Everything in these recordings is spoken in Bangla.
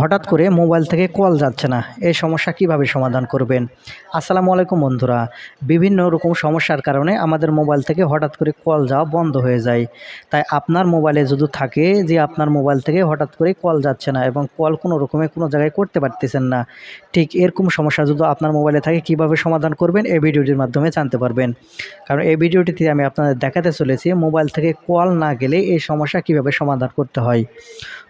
হঠাৎ করে মোবাইল থেকে কল যাচ্ছে না। এই সমস্যা কীভাবে সমাধান করবেন? আসসালামু আলাইকুম বন্ধুরা। বিভিন্ন রকম সমস্যার কারণে আমাদের মোবাইল থেকে হঠাৎ করে কল যাওয়া বন্ধ হয়ে যায়। তাই আপনার মোবাইলে যদি থাকে যে আপনার মোবাইল থেকে হঠাৎ করে কল যাচ্ছে না এবং কল কোনো রকমে কোনো জায়গায় করতে পারতেছেন না, ঠিক এরকম সমস্যা যদি আপনার মোবাইলে থাকে কীভাবে সমাধান করবেন? এই ভিডিওটির মাধ্যমে জানতে পারবেন। কারণ এই ভিডিওটিতে আমি আপনাদের দেখাতে চলেছি মোবাইল থেকে কল না গেলে এই সমস্যা কীভাবে সমাধান করতে হয়।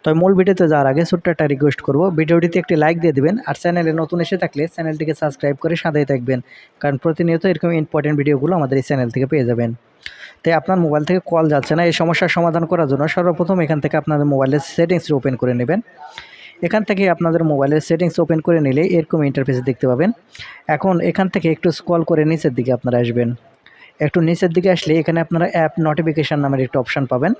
তবে মূল ভিডিওতে যাওয়ার আগে ছোট্ট একটা রিকোয়েস্ট করব। ভিডিওটিতে একটি লাইক দিয়ে দেবেন আর চ্যানেলে নতুন এসে থাকলে চ্যানেলটিকে সাবস্ক্রাইব করে সাথেই থাকবেন। কারণ প্রতিনিয়ত এরকম ইম্পর্টেন্ট ভিডিওগুলো আমাদের এই চ্যানেল থেকে পেয়ে যাবেন। তাই আপনার মোবাইল থেকে কল যাচ্ছে না, এই সমস্যার সমাধান করার জন্য সর্বপ্রথম এখান থেকে আপনাদের মোবাইলের সেটিংস ওপেন করে নেবেন। এখান থেকে আপনাদের মোবাইলের সেটিংস ওপেন করে নিলে এরকম ইন্টারফেস দেখতে পাবেন। এখন এখান থেকে একটু স্ক্রল করে নিচের দিকে আপনারা আসবেন। একটু নিচের দিকে আসলে এখানে আপনারা অ্যাপ নোটিফিকেশান নামের একটা অপশান পাবেন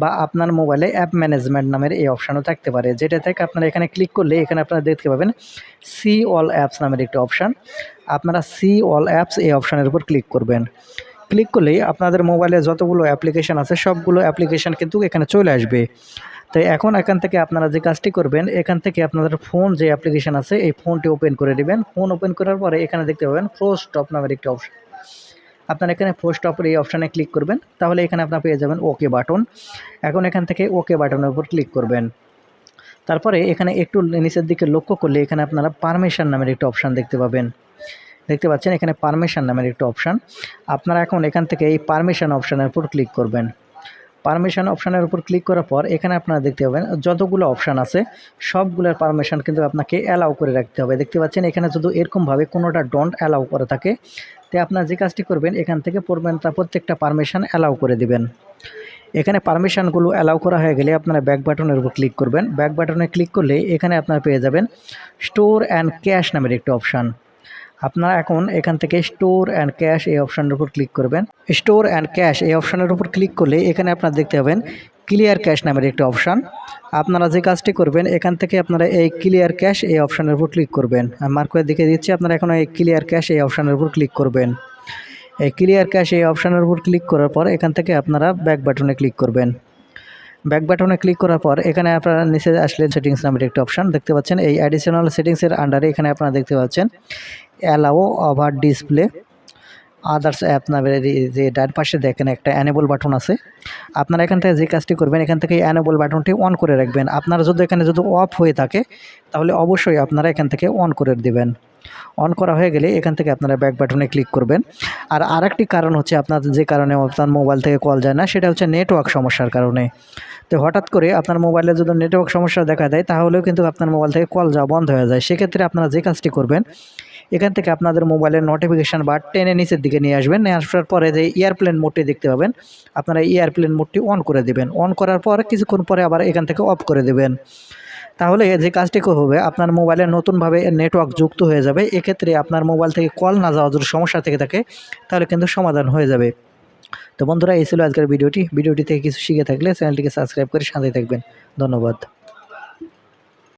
বা আপনার মোবাইলে অ্যাপ ম্যানেজমেন্ট নামের এই অপশানও থাকতে পারে। যেটা থেকে আপনারা এখানে ক্লিক করলে এখানে আপনারা দেখতে পাবেন সি অল অ্যাপস নামের একটি অপশান আপনারা সি অল অ্যাপস এই অপশানের উপর ক্লিক করবেন। ক্লিক করলেই আপনাদের মোবাইলে যতগুলো অ্যাপ্লিকেশান আছে, সবগুলো অ্যাপ্লিকেশান কিন্তু এখানে চলে আসবে। তো এখন এখান থেকে আপনারা যে কাজটি করবেন, এখান থেকে আপনাদের ফোন যে অ্যাপ্লিকেশান আছে, এই ফোনটি ওপেন করে নেবেন ফোন ওপেন করার পরে এখানে দেখতে পাবেন ফ্রো স্টপ নামের একটি অপশান আপনারা এখানে পোস্ট অপর এই অপশানে ক্লিক করবেন, তাহলে এখানে আপনারা পেয়ে যাবেন ওকে বাটন এখন এখান থেকে ওকে বাটনের উপর ক্লিক করবেন। তারপরে এখানে একটু নিচের দিকে লক্ষ্য করলে এখানে আপনারা পারমিশন নামের একটি অপশান দেখতে পাবেন। দেখতে পাচ্ছেন এখানে পারমিশন নামের একটি অপশান আপনারা এখন এখান থেকে এই পারমিশন অপশানের উপর ক্লিক করবেন। পারমিশন অপশানের উপর ক্লিক করার পর এখানে আপনারা দেখতে পাবেন যতগুলো অপশান আছে, সবগুলোর পারমিশন কিন্তু আপনাকে অ্যালাউ করে রাখতে হবে। দেখতে পাচ্ছেন এখানে যদি এরকমভাবে কোনোটা ডোন্ট অ্যালাউ করে থাকে। তো আপনার যে কাজটি করবেন, এখান থেকে পড়বেন, তা প্রত্যেকটা পারমিশন অ্যালাউ করে দিবেন। এখানে পারমিশনগুলো অ্যালাউ করা হয়ে গেলে আপনারা ব্যাক বাটনের উপর ক্লিক করবেন। ব্যাক বাটনে ক্লিক করলে এখানে আপনারা পেয়ে যাবেন স্টোর অ্যান্ড ক্যাশ নামের একটি অপশান আপনারা এখন এখান থেকে স্টোর অ্যান্ড ক্যাশ এই অপশানের উপর ক্লিক করবেন। স্টোর অ্যান্ড ক্যাশ এই অপশানের উপর ক্লিক করলে এখানে আপনারা দেখতে পাবেন ক্লিয়ার ক্যাশ নামের একটি অপশান আপনারা যে কাজটি করবেন, এখান থেকে আপনারা এই ক্লিয়ার ক্যাশ এই অপশানের উপর ক্লিক করবেন। মার্ক করে দেখে দিচ্ছি, আপনারা এখন এই ক্লিয়ার ক্যাশ এই অপশানের উপর ক্লিক করবেন। এই ক্লিয়ার ক্যাশ এই অপশানের উপর ক্লিক করার পর এখান থেকে আপনারা ব্যাক বাটনে ক্লিক করবেন। ব্যাক বাটনে ক্লিক করার পর এখানে আপনারা নিচে আসলে সেটিংস নামের একটি অপশান দেখতে পাচ্ছেন, এই অ্যাডিশনাল সেটিংসের আন্ডারে এখানে আপনারা দেখতে পাচ্ছেন allow over display others app নামের যে ডান পাশে দেখেন একটা অ্যানেবল বাটন আছে। আপনারা এখান থেকে যে কাজটি করবেন, এখান থেকে অ্যানেবল বাটনটি অন করে রাখবেন। আপনারা যদি এখানে যদি অফ হয়ে থাকে, তাহলে অবশ্যই আপনারা এখান থেকে অন করে দেবেন। অন করা হয়ে গেলে এখান থেকে আপনারা ব্যাক বাটনে ক্লিক করবেন। আর আরেকটি কারণ হচ্ছে আপনার যে কারণে আপনার মোবাইল থেকে কল যায় না, সেটা হচ্ছে নেটওয়ার্ক সমস্যার কারণে। তো হঠাৎ করে আপনার মোবাইলে যদি নেটওয়ার্ক সমস্যা দেখা দেয়, তাহলেও কিন্তু আপনার মোবাইল থেকে কল যাওয়া বন্ধ হয়ে যায়। সেক্ষেত্রে আপনারা যে কাজটি করবেন এখান থেকে আপনাদের মোবাইলের নোটিফিকেশান বা টেনে নিচের দিকে নিয়ে আসবেন। নিয়ে আসার পরে যে এয়ারপ্লেন মোডটি দেখতে পাবেন, আপনারা এয়ারপ্লেন মোডটি অন করে দেবেন। অন করার পর কিছুক্ষণ পরে আবার এখান থেকে অফ করে দেবেন। তাহলে যে কাজটি হবে, আপনার মোবাইলে নতুনভাবে নেটওয়ার্ক যুক্ত হয়ে যাবে। এক্ষেত্রে আপনার মোবাইল থেকে কল না যাওয়ার সমস্যা থেকে থাকে, তাহলে কিন্তু সমাধান হয়ে যাবে। তো বন্ধুরা, এই ছিল আজকের ভিডিওটি। ভিডিওটি থেকে কিছু শিখে থাকলে চ্যানেলটিকে সাবস্ক্রাইব করে সাথে থাকবেন। ধন্যবাদ।